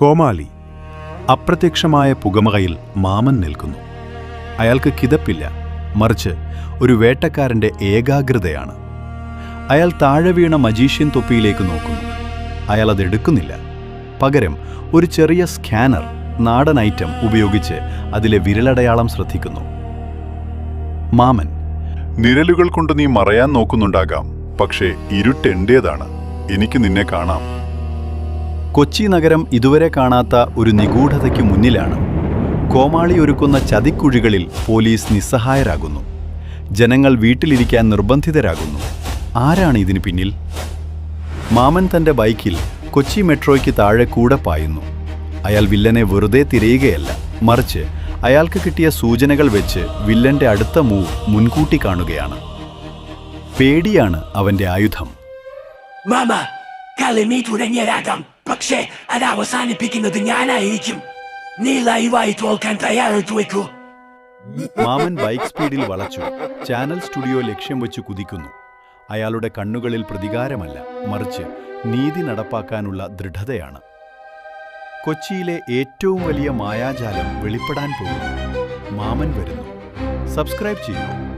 കോമാളി അപ്രത്യക്ഷമായ പുകമകയിൽ മാമൻ നിൽക്കുന്നു. അയാൾക്ക് കിതപ്പില്ല മറിച്ച് ഒരു വേട്ടക്കാരന്റെ ഏകാഗ്രതയാണ്. അയാൾ താഴെ വീണ മജീഷ്യൻ തൊപ്പിയിലേക്ക് നോക്കുന്നു. അയാൾ അതെടുക്കുന്നില്ല പകരം ഒരു ചെറിയ സ്കാനർ നാടൻ ഐറ്റം ഉപയോഗിച്ച് അതിലെ വിരലടയാളം ശ്രദ്ധിക്കുന്നു. മാമൻ നിരലുകൾ കൊണ്ട് നീ മറയാൻ നോക്കുന്നുണ്ടാകാം പക്ഷേ ഇരുട്ടെന്റേതാണ് എനിക്ക് നിന്നെ കാണാം. കൊച്ചി നഗരം ഇതുവരെ കാണാത്ത ഒരു നിഗൂഢതയ്ക്ക് മുന്നിലാണ്. കോമാളി ഒരുക്കുന്ന ചതിക്കുഴികളിൽ പോലീസ് നിസ്സഹായരാകുന്നു. ജനങ്ങൾ വീട്ടിലിരിക്കാൻ നിർബന്ധിതരാകുന്നു. ആരാണ് ഇതിന് പിന്നിൽ? മാമൻ തന്റെ ബൈക്കിൽ കൊച്ചി മെട്രോയ്ക്ക് താഴെ കൂടെ പായുന്നു. അയാൾ വില്ലനെ വെറുതെ തിരയുകയല്ല. മറിച്ച് അയാൾക്ക് കിട്ടിയ സൂചനകൾ വെച്ച് വില്ലന്റെ അടുത്ത മൂവ് മുൻകൂട്ടി കാണുകയാണ്. പേടിയാണ് അവന്റെ ആയുധം. മാമ കളി തുടങ്ങിയതാകാം പക്ഷേ അത് അവസാനിപ്പിക്കുന്നത് ഞാനായിരിക്കും. നീ ലൈവായി തോൽക്കാൻ തയ്യാറെടുത്തു വെക്കൂ. മാമൻ ബൈക്ക് സ്പീഡിൽ വളച്ചു. ചാനൽ സ്റ്റുഡിയോ ലക്ഷ്യം വെച്ച് കുതിക്കുന്നു. അയാളുടെ കണ്ണുകളിൽ പ്രതികാരമല്ല മറിച്ച് നീതി നടപ്പാക്കാനുള്ള ദൃഢതയാണ്. കൊച്ചിയിലെ ഏറ്റവും വലിയ മായാജാലം വെളിപ്പെടാൻ പോകുന്നു. മാമൻ വരുന്നു. സബ്സ്ക്രൈബ് ചെയ്യൂ